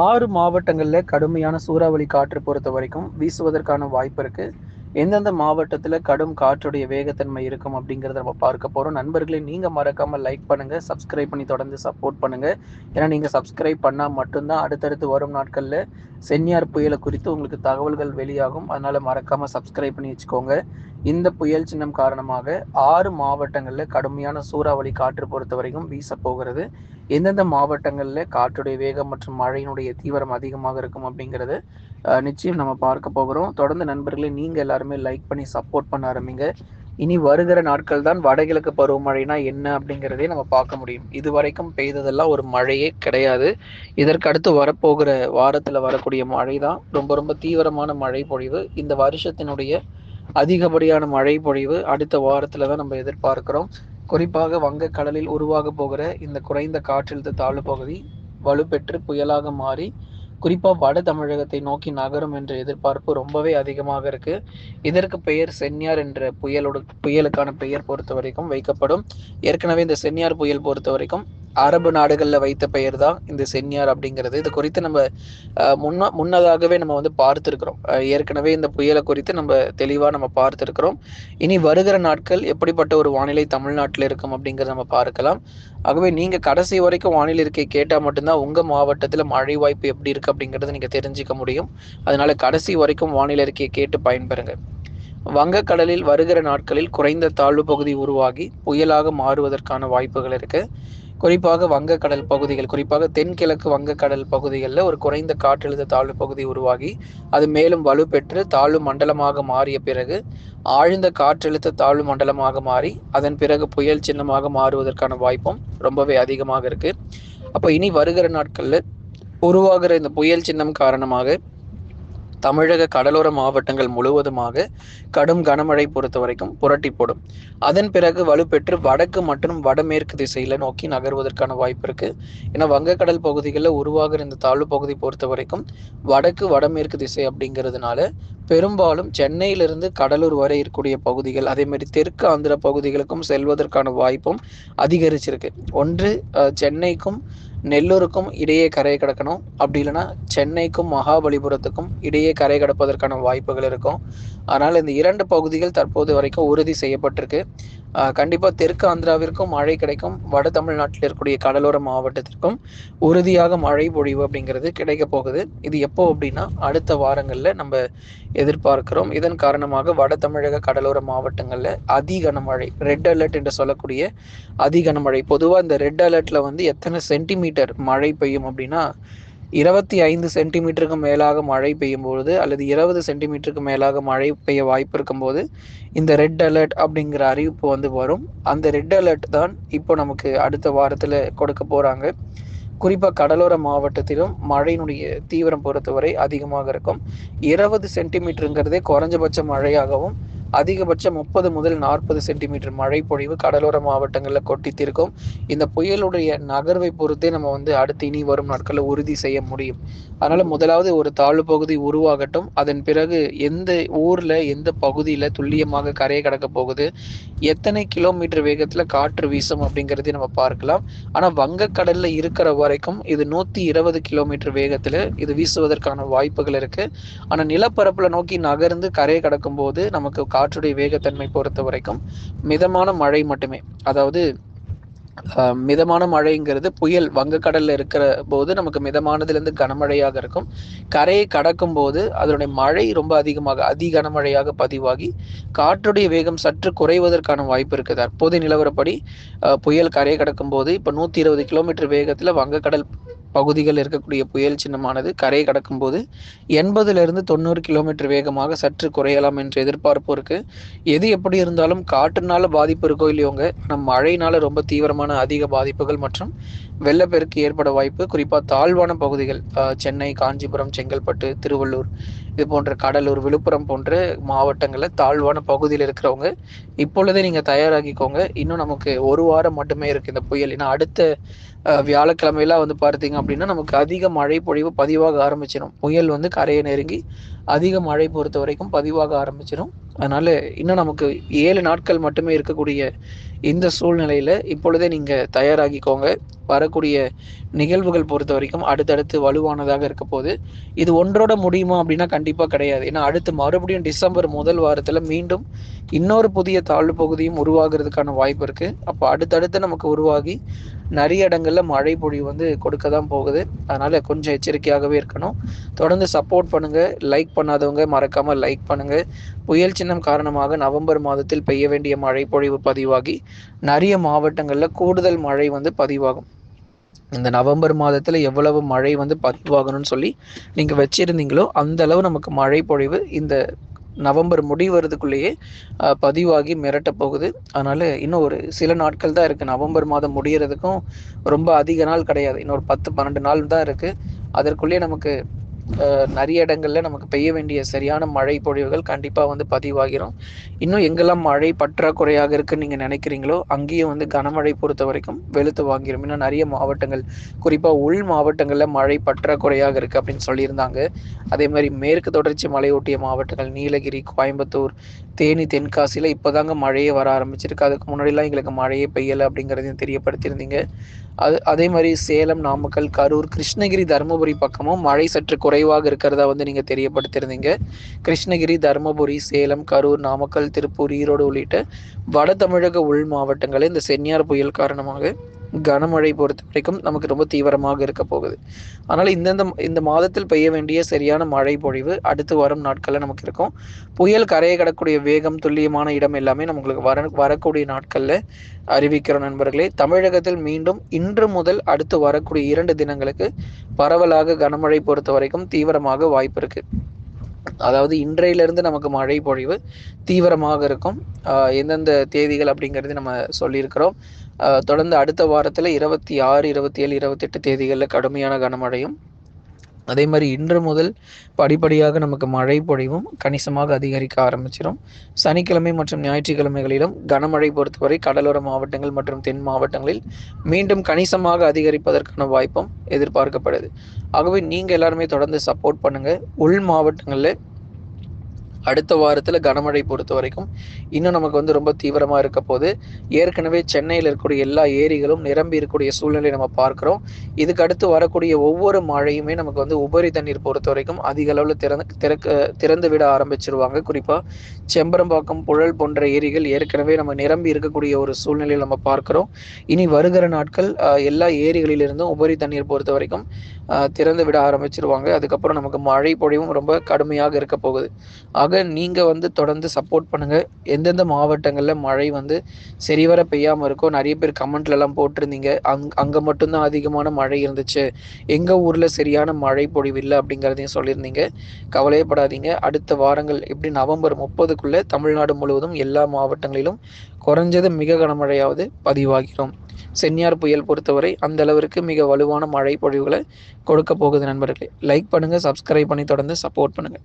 ஆறு மாவட்டங்களில் கடுமையான சூறாவளி காற்று பொறுத்த வரைக்கும் வீசுவதற்கான வாய்ப்பு இருக்கு. எந்தெந்த மாவட்டத்தில் கடும் காற்றுடைய வேகத்தன்மை இருக்கும் அப்படிங்கிறத நம்ம பார்க்க போகிறோம் நண்பர்களே நீங்கள் மறக்காமல் லைக் பண்ணுங்கள் சப்ஸ்கிரைப் பண்ணி தொடர்ந்து சப்போர்ட் பண்ணுங்கள் ஏன்னா நீங்கள் சப்ஸ்கிரைப் பண்ணால் மட்டும்தான் அடுத்தடுத்து வரும் நாட்களில் சென்னியார் புயலை குறித்து உங்களுக்கு தகவல்கள் வெளியாகும். அதனால் மறக்காமல் சப்ஸ்கிரைப் பண்ணி வச்சுக்கோங்க. இந்த புயல் சின்னம் காரணமாக ஆறு மாவட்டங்களில் கடுமையான சூறாவளி காற்று பொறுத்த வரைக்கும் வீச போகிறது. எந்தெந்த மாவட்டங்களில் காற்றுடைய வேகம் மற்றும் மழையினுடைய தீவிரம் அதிகமாக இருக்கும் அப்படிங்கிறது நிச்சயம் நம்ம பார்க்க போகிறோம். தொடர்ந்து நண்பர்களே நீங்கள் எல்லாருமே லைக் பண்ணி சப்போர்ட் பண்ண ஆரம்பிங்க. இனி வருகிற நாட்கள் தான் வடகிழக்கு பருவமழைனா என்ன அப்படிங்கிறதே நம்ம பார்க்க முடியும். இது வரைக்கும் பெய்ததெல்லாம் ஒரு மழையே கிடையாது. இதற்கு அடுத்து வரப்போகிற வாரத்தில் வரக்கூடிய மழை தான் ரொம்ப ரொம்ப தீவிரமான மழை பொழிவு. இந்த வருஷத்தினுடைய அதிகப்படியான மழை பொழிவு அடுத்த வாரத்தில் தான் நம்ம எதிர்பார்க்கிறோம். குறிப்பாக வங்கக்கடலில் உருவாக போகிற இந்த குறைந்த காற்றழுத்த தாழ்வு பகுதி வலுப்பெற்று புயலாக மாறி குறிப்பாக வட தமிழகத்தை நோக்கி நகரும் என்ற எதிர்பார்ப்பு ரொம்பவே அதிகமாக இருக்கு. இதற்கு பெயர் சென்னியார் என்ற புயலோட புயலுக்கான பெயர் பொறுத்த வரைக்கும் வைக்கப்படும். ஏற்கனவே இந்த சென்னியார் புயல் பொறுத்த வரைக்கும் அரபு நாடுகளில் வைத்த பெயர் தான் இந்த சென்னியார் அப்படிங்கிறது. இது குறித்து நம்ம முன்ன முன்னதாகவே நம்ம வந்து பார்த்துருக்கிறோம். ஏற்கனவே இந்த புயலை குறித்து நம்ம தெளிவாக நம்ம பார்த்துருக்கிறோம். இனி வருகிற நாட்கள் எப்படிப்பட்ட ஒரு வானிலை தமிழ்நாட்டில் இருக்கும் அப்படிங்கிறத நம்ம பார்க்கலாம். ஆகவே நீங்க கடைசி வரைக்கும் வானிலை இருக்கை கேட்டால் மட்டும்தான் உங்க மாவட்டத்தில் மழை வாய்ப்பு எப்படி இருக்கு அப்படிங்கிறத நீங்க தெரிஞ்சுக்க முடியும். அதனால கடைசி வரைக்கும் வானிலை இருக்கையை கேட்டு பயன்பெறுங்க. வங்கக்கடலில் வருகிற நாட்களில் குறைந்த தாழ்வு பகுதி உருவாகி புயலாக மாறுவதற்கான வாய்ப்புகள் இருக்கு. குறிப்பாக வங்கக்கடல் பகுதிகள் குறிப்பாக தென்கிழக்கு வங்கக்கடல் பகுதிகளில் ஒரு குறைந்த காற்றழுத்த தாழ்வு பகுதி உருவாகி அது மேலும் வலுப்பெற்று தாழ்வு மண்டலமாக மாறிய பிறகு ஆழ்ந்த காற்றழுத்த தாழ்வு மண்டலமாக மாறி அதன் பிறகு புயல் சின்னமாக மாறுவதற்கான வாய்ப்பும் ரொம்பவே அதிகமாக இருக்கு. அப்போ இனி வருகிற நாட்களில் உருவாகிற இந்த புயல் சின்னம் காரணமாக தமிழக கடலோர மாவட்டங்கள் முழுவதுமாக கடும் கனமழை பொறுத்த வரைக்கும் புரட்டி போடும். அதன் பிறகு வலுப்பெற்று வடக்கு மற்றும் வடமேற்கு திசையில நோக்கி நகர்வதற்கான வாய்ப்பு இருக்கு. ஏன்னா வங்கக்கடல் பகுதிகளில் உருவாகிற இந்த தாழ்வு பகுதி பொறுத்த வரைக்கும் வடக்கு வடமேற்கு திசை அப்படிங்கிறதுனால பெரும்பாலும் சென்னையிலிருந்து கடலூர் வரை இருக்கக்கூடிய பகுதிகள் அதே மாதிரி தெற்கு ஆந்திர பகுதிகளுக்கும் செல்வதற்கான வாய்ப்பும் அதிகரிச்சிருக்கு. ஒன்று சென்னைக்கும் நெல்லூருக்கும் இடையே கரையை கடக்கணும். அப்படி இல்லைன்னா சென்னைக்கும் மகாபலிபுரத்துக்கும் இடையே கரை கடப்பதற்கான வாய்ப்புகள் இருக்கும். ஆனால் இந்த இரண்டு பகுதிகள் தற்போது வரைக்கும் உறுதி செய்யப்பட்டிருக்கு. கண்டிப்பாக தெற்கு ஆந்திராவிற்கும் மழை கிடைக்கும். வட தமிழ்நாட்டில் இருக்கக்கூடிய கடலோர மாவட்டத்திற்கும் உறுதியாக மழை பொழிவு அப்படிங்கிறது கிடைக்க போகுது. இது எப்போ அப்படின்னா அடுத்த வாரங்களில் நம்ம எதிர்பார்க்கிறோம். இதன் காரணமாக வட தமிழக கடலோர மாவட்டங்களில் அதிகனமழை ரெட் அலர்ட் என்று சொல்லக்கூடிய அதிகனமழை. பொதுவாக இந்த ரெட் அலர்ட்ல வந்து எத்தனை சென்டிமீட்டர் மழை பெய்யும் அப்படின்னா இருபத்தி ஐந்து சென்டிமீட்டருக்கு மேலாக மழை பெய்யும் பொழுது அல்லது இருபது சென்டிமீட்டருக்கு மேலாக மழை பெய்ய வாய்ப்பு இருக்கும்போது இந்த ரெட் அலர்ட் அப்படிங்கிற அறிவிப்பு வந்து வரும். அந்த ரெட் அலர்ட் தான் இப்போ நமக்கு அடுத்த வாரத்தில் கொடுக்க போகிறாங்க குறிப்பாக கடலோர மாவட்டத்திலும் மழையினுடைய தீவிரம் பொறுத்தவரை அதிகமாக இருக்கும். இருபது சென்டிமீட்டருங்கிறதே குறைஞ்சபட்ச மழையாகவும் அதிகபட்சம் முப்பது முதல் நாற்பது சென்டிமீட்டர் மழை பொழிவு கடலோர மாவட்டங்களில் கொட்டித்திருக்கும். இந்த புயலுடைய நகர்வை பொறுத்தே நம்ம வந்து அடுத்து இனி வரும் நாட்களில் உறுதி செய்ய முடியும். அதனால முதலாவது ஒரு தாழ்வு பகுதி உருவாகட்டும். அதன் பிறகு எந்த ஊர்ல எந்த பகுதியில துல்லியமாக கரையை கடக்க போகுது எத்தனை கிலோமீட்டர் வேகத்துல காற்று வீசும் அப்படிங்கிறதையும் நம்ம பார்க்கலாம். ஆனா வங்கக்கடல்ல இருக்கிற வரைக்கும் இது நூத்தி இருபது கிலோமீட்டர் வேகத்துல இது வீசுவதற்கான வாய்ப்புகள் இருக்கு. ஆனா நிலப்பரப்புல நோக்கி நகர்ந்து கரையை கடக்கும் போது நமக்கு காற்றுடைய வேகத்தன்மை பொறுத்த வரைக்கும் மிதமான மழை மட்டுமே. அதாவது மிதமான மழைங்கிறது புயல் வங்கக்கடல்ல இருக்கிற போது நமக்கு மிதமானதுலேருந்து கனமழையாக இருக்கும். கரையை கடக்கும் போது அதனுடைய மழை ரொம்ப அதிகமாக அதி கனமழையாக பதிவாகி காற்றுடைய வேகம் சற்று குறைவதற்கான வாய்ப்பு இருக்குது. தற்போதைய நிலவரப்படி புயல் கரையை கடக்கும் போது இப்போ நூற்றி இருபது கிலோமீட்டர் வேகத்தில் வங்கக்கடல் பகுதிகள் இருக்கக்கூடிய புயல் சின்னமானது கரையை கடக்கும் போது எண்பதுலேருந்து தொண்ணூறு கிலோமீட்டர் வேகமாக சற்று குறையலாம் என்ற எதிர்பார்ப்பு இருக்கு. எது எப்படி இருந்தாலும் காற்றுனால பாதிப்பு இருக்கோ இல்லையோங்க நம் மழையினால ரொம்ப தீவிரமான அதிக பாதிப்புகள் மற்றும் வெள்ளப்பெருக்கு ஏற்பட வாய்ப்பு குறிப்பாக தாழ்வான பகுதிகள் சென்னை காஞ்சிபுரம் செங்கல்பட்டு திருவள்ளூர் இது போன்ற கடலூர் விழுப்புரம் போன்ற மாவட்டங்களில் தாழ்வான பகுதியில் இருக்கிறவங்க இப்பொழுதே நீங்கள் தயாராகிக்கோங்க. இன்னும் நமக்கு ஒரு வாரம் மட்டுமே இருக்குது இந்த புயல். ஏன்னா அடுத்த வியாழக்கிழமையெல்லாம் வந்து பார்த்தீங்க அப்படின்னா நமக்கு அதிக மழை பொழிவு பதிவாக ஆரம்பிச்சிடும் புயல் வந்து கரையை நெருங்கி அதிக மழை பொறுத்த வரைக்கும் பதிவாக ஆரம்பிச்சிடும் அதனால இன்னும் நமக்கு ஏழு நாட்கள் மட்டுமே இருக்கக்கூடிய இந்த சூழ்நிலையில் இப்பொழுதே நீங்கள் தயாராகிக்கோங்க. வரக்கூடிய நிகழ்வுகள் பொறுத்த வரைக்கும் அடுத்தடுத்து வலுவானதாக இருக்க போது இது ஒன்றோட முடியுமா அப்படின்னா கண்டிப்பாக கிடையாது. ஏன்னா அடுத்து மறுபடியும் டிசம்பர் முதல் வாரத்தில் மீண்டும் இன்னொரு புதிய தாழ்வு பகுதியும் உருவாகிறதுக்கான வாய்ப்பு இருக்குது அப்போ அடுத்தடுத்து நமக்கு உருவாகி நிறைய இடங்களில் மழை பொழிவு வந்து கொடுக்க தான் போகுது. அதனால் கொஞ்சம் எச்சரிக்கையாகவே இருக்கணும். தொடர்ந்து சப்போர்ட் பண்ணுங்கள் லைக் பண்ணாதவங்க மறக்காமல் லைக் பண்ணுங்கள் புயல் சின்னம் காரணமாக நவம்பர் மாதத்தில் பெய்ய வேண்டிய மழை பொழிவு பதிவாகி நிறைய மாவட்டங்களில் கூடுதல் மழை வந்து பதிவாகும். இந்த நவம்பர் மாதத்தில் எவ்வளவு மழை வந்து பதிவாகணும்னு சொல்லி நீங்கள் வச்சுருந்தீங்களோ அந்த அளவு நமக்கு மழை பொழிவு இந்த நவம்பர் முடிவதுக்குள்ளேயே பதிவாகி மிரட்ட போகுது. அதனால் இன்னும் ஒரு சில நாட்கள் தான் இருக்குது நவம்பர் மாதம் முடிகிறதுக்கும் ரொம்ப அதிக நாள் கிடையாது. இன்னொரு பத்து பன்னெண்டு நாள் தான் இருக்குது அதற்குள்ளேயே நமக்கு நிறைய இடங்களில் நமக்கு பெய்ய வேண்டிய சரியான மழை பொழிவுகள் கண்டிப்பாக வந்து பதிவாகிரும் இன்னும் எங்கெல்லாம் மழை பற்றாக்குறையாக இருக்குன்னு நீங்கள் நினைக்கிறீங்களோ அங்கேயும் வந்து கனமழை பொறுத்த வரைக்கும் வெளுத்து வாங்கிடும் இன்னும் நிறைய மாவட்டங்கள் குறிப்பாக உள் மாவட்டங்களில் மழை பற்றாக்குறையாக இருக்குது அப்படின்னு சொல்லியிருந்தாங்க. அதே மாதிரி மேற்கு தொடர்ச்சி மலையொட்டிய மாவட்டங்கள் நீலகிரி கோயம்புத்தூர் தேனி தென்காசியில் இப்போதாங்க மழையே வர ஆரம்பிச்சிருக்கு. அதுக்கு முன்னாடிலாம் எங்களுக்கு மழையே பெய்யலை அப்படிங்கிறதையும் தெரியப்படுத்தியிருந்தீங்க. அது அதே மாதிரி சேலம் நாமக்கல் கரூர் கிருஷ்ணகிரி தருமபுரி பக்கமும் மழை சற்று குறைவாக இருக்கிறதா வந்து நீங்கள் தெரியப்படுத்தியிருந்தீங்க. கிருஷ்ணகிரி தருமபுரி சேலம் கரூர் நாமக்கல் திருப்பூர் ஈரோடு உள்ளிட்ட வட தமிழக உள் மாவட்டங்களில் இந்த சென்னியார் புயல் காரணமாக கனமழை பொறுத்த வரைக்கும் நமக்கு ரொம்ப தீவிரமாக இருக்க போகுது. அதனால் இந்தந்த இந்த மாதத்தில் பெய்ய வேண்டிய சரியான மழை பொழிவு அடுத்து வரும் நாட்களில் நமக்கு இருக்கும். புயல் கரையை கடக்கூடிய வேகம் துல்லியமான இடம் எல்லாமே நம்மளுக்கு வர வரக்கூடிய நாட்களில் அறிவிக்கிறோம் நண்பர்களே தமிழகத்தில் மீண்டும் இன்று முதல் அடுத்து வரக்கூடிய இரண்டு தினங்களுக்கு பரவலாக கனமழை பொறுத்த வரைக்கும் தீவிரமாக வாய்ப்பு இருக்கு. அதாவது இன்றையிலிருந்து நமக்கு மழை பொழிவு தீவிரமாக இருக்கும். எந்தெந்த தேதிகள் அப்படிங்கிறது நம்ம சொல்லியிருக்கிறோம். தொடர்ந்து அடுத்த வாரத்தில் இருபத்தி ஆறு இருபத்தி ஏழு இருபத்தெட்டு தேதிகளில் கடுமையான கனமழையும் அதே மாதிரி இன்று முதல் படிப்படியாக நமக்கு மழை பொழிவும் கணிசமாக அதிகரிக்க ஆரம்பிச்சிடும் சனிக்கிழமை மற்றும் ஞாயிற்றுக்கிழமைகளிலும் கனமழை பொறுத்தவரை கடலோர மாவட்டங்கள் மற்றும் தென் மாவட்டங்களில் மீண்டும் கணிசமாக அதிகரிப்பதற்கான வாய்ப்பும் எதிர்பார்க்கப்படுது. ஆகவே நீங்கள் எல்லாருமே தொடர்ந்து சப்போர்ட் பண்ணுங்கள் உள் மாவட்டங்களில் அடுத்த வாரத்தில் கனமழை பொறுத்த வரைக்கும் இன்னும் நமக்கு வந்து ரொம்ப தீவிரமாக இருக்க போது ஏற்கனவே சென்னையில் இருக்கக்கூடிய எல்லா ஏரிகளும் நிரம்பி இருக்கக்கூடிய சூழ்நிலை நம்ம பார்க்குறோம். இதுக்கு அடுத்து வரக்கூடிய ஒவ்வொரு மழையுமே நமக்கு வந்து உபரி தண்ணீர் பொறுத்த வரைக்கும் அதிக அளவில் திறந்து திறக்க திறந்து விட ஆரம்பிச்சிருவாங்க. குறிப்பாக செம்பரம்பாக்கம் புழல் போன்ற ஏரிகள் ஏற்கனவே நம்ம நிரம்பி இருக்கக்கூடிய ஒரு சூழ்நிலையில் நம்ம பார்க்குறோம். இனி வருகிற நாட்கள் எல்லா ஏரிகளிலிருந்தும் உபரி தண்ணீர் பொறுத்த வரைக்கும் திறந்து விட ஆரம்பிச்சிருவாங்க. அதுக்கப்புறம் நமக்கு மழை பொழிவும் ரொம்ப கடுமையாக இருக்க போகுது. ஆக நீங்கள் வந்து தொடர்ந்து சப்போர்ட் பண்ணுங்கள் எந்தெந்த மாவட்டங்களில் மழை வந்து சரிவர பெய்யாமல் இருக்கோ நிறைய பேர் கமெண்ட்லலாம் போட்டிருந்தீங்க. அங் அங்கே மட்டும்தான் அதிகமான மழை இருந்துச்சு. எங்கள் ஊரில் சரியான மழை பொழிவு இல்லை அப்படிங்கிறதையும் சொல்லியிருந்தீங்க. கவலையப்படாதீங்க. அடுத்த வாரங்கள் எப்படி நவம்பர் முப்பதுக்குள்ளே தமிழ்நாடு முழுவதும் எல்லா மாவட்டங்களிலும் குறைஞ்சது மிக கனமழையாவது பதிவாகிறோம் சென்னியார் புயல் பொறுத்தவரை அந்த அளவிற்கு மிக வலுவான மழை பொழிவுகளை கொடுக்க போகுது நண்பர்களே. லைக் பண்ணுங்கள் சப்ஸ்கிரைப் பண்ணி தொடர்ந்து சப்போர்ட் பண்ணுங்கள்